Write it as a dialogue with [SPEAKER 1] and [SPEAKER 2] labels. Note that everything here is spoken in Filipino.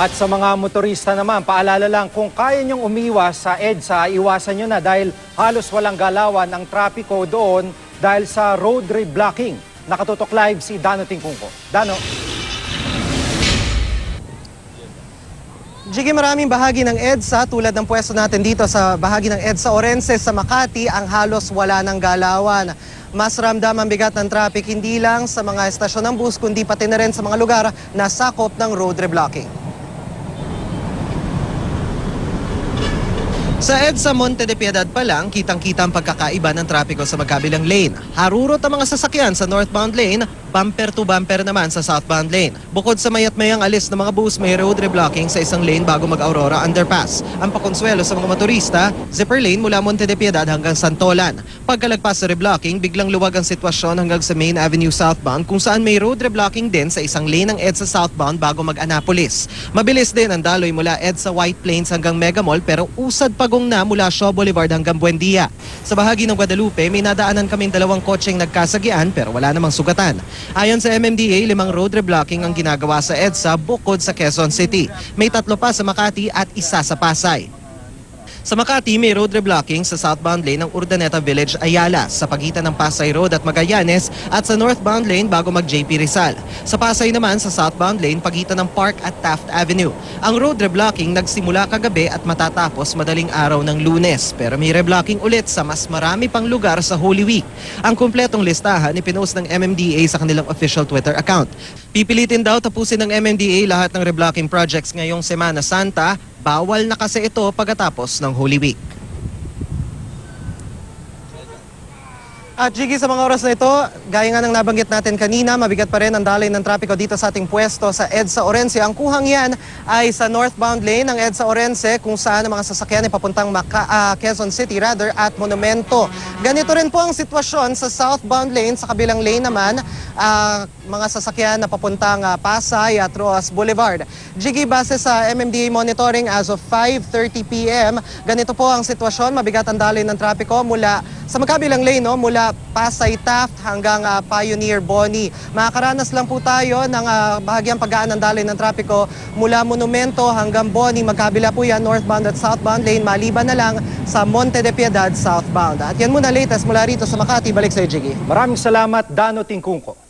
[SPEAKER 1] At sa mga motorista naman, paalala lang kung kaya niyong umiwas sa EDSA, iwasan niyo na dahil halos walang galawan ang trapiko doon dahil sa road reblocking. Nakatutok live si Dano Tingkungko. Dano?
[SPEAKER 2] Jiggy, maraming bahagi ng EDSA tulad ng pwesto natin dito sa bahagi ng EDSA Orense sa Makati ang halos wala ng galawan. Mas ramdam ang bigat ng traffic hindi lang sa mga estasyon ng bus kundi pati na rin sa mga lugar na sakop ng road reblocking. Sa EDSA Monte de Piedad pa lang, kitang-kita ang pagkakaiba ng trapiko sa magkabilang lane. Harurot ang mga sasakyan sa northbound lane, bumper to bumper naman sa southbound lane. Bukod sa mayat mayang alis ng mga bus, may road reblocking sa isang lane bago mag-Aurora Underpass. Ang pakonsuelo sa mga motorista, zipper lane mula Monte de Piedad hanggang Santolan. Pagkalagpas sa reblocking, biglang luwag ang sitwasyon hanggang sa Main Avenue southbound kung saan may road reblocking din sa isang lane ng EDSA southbound bago mag-Annapolis. Mabilis din ang daloy mula EDSA White Plains hanggang Mega Mall pero usad pagong na mula Shaw Boulevard hanggang Buendia. Sa bahagi ng Guadalupe, may nadaanan kaming dalawang kotseng nagkasagian pero wala namang sugatan. Ayon sa MMDA, limang road reblocking ang ginagawa sa EDSA bukod sa Quezon City. May tatlo pa sa Makati at isa sa Pasay. Sa Makati, may road reblocking sa southbound lane ng Urdaneta Village, Ayala sa pagitan ng Pasay Road at Magallanes at sa northbound lane bago mag-JP Rizal. Sa Pasay naman, sa southbound lane pagitan ng Park at Taft Avenue. Ang road reblocking nagsimula kagabi at matatapos madaling araw ng lunes. Pero may reblocking ulit sa mas marami pang lugar sa Holy Week. Ang kumpletong listahan ipinost ng MMDA sa kanilang official Twitter account. Pipilitin daw tapusin ng MMDA lahat ng reblocking projects ngayong Semana Santa Bawal na kasi ito pagkatapos ng Holy Week. At Jiggy, sa mga oras na ito, gaya nga ng nabanggit natin kanina, mabigat pa rin ang dalay ng trapiko dito sa ating pwesto sa EDSA Orense. Ang kuhang yan ay sa northbound lane ng EDSA Orense kung saan ang mga sasakyan ay papuntang Maca- ah, Quezon City rather at Monumento. Ganito rin po ang sitwasyon sa southbound lane. Sa kabilang lane naman, ah, mga sasakyan na papuntang ah, Pasay at Roas Boulevard. Jiggy, base sa MMDA monitoring as of 5.30 p.m., ganito po ang sitwasyon. Mabigat ang dalay ng trapiko mula sa magkabilang lane, no, mula Pasay Taft hanggang ah, Pioneer Boni. Makakaranas lang po tayo ng ah, bahagyang paggaan ng dalay ng trapiko mula Monumento hanggang Boni. Magkabila po yan, northbound at southbound lane, maliban na lang sa Monte de Piedad southbound. At yan muna latest mula rito sa Makati. Balik sa Jiggy.
[SPEAKER 1] Maraming salamat, Dano Tingkungko.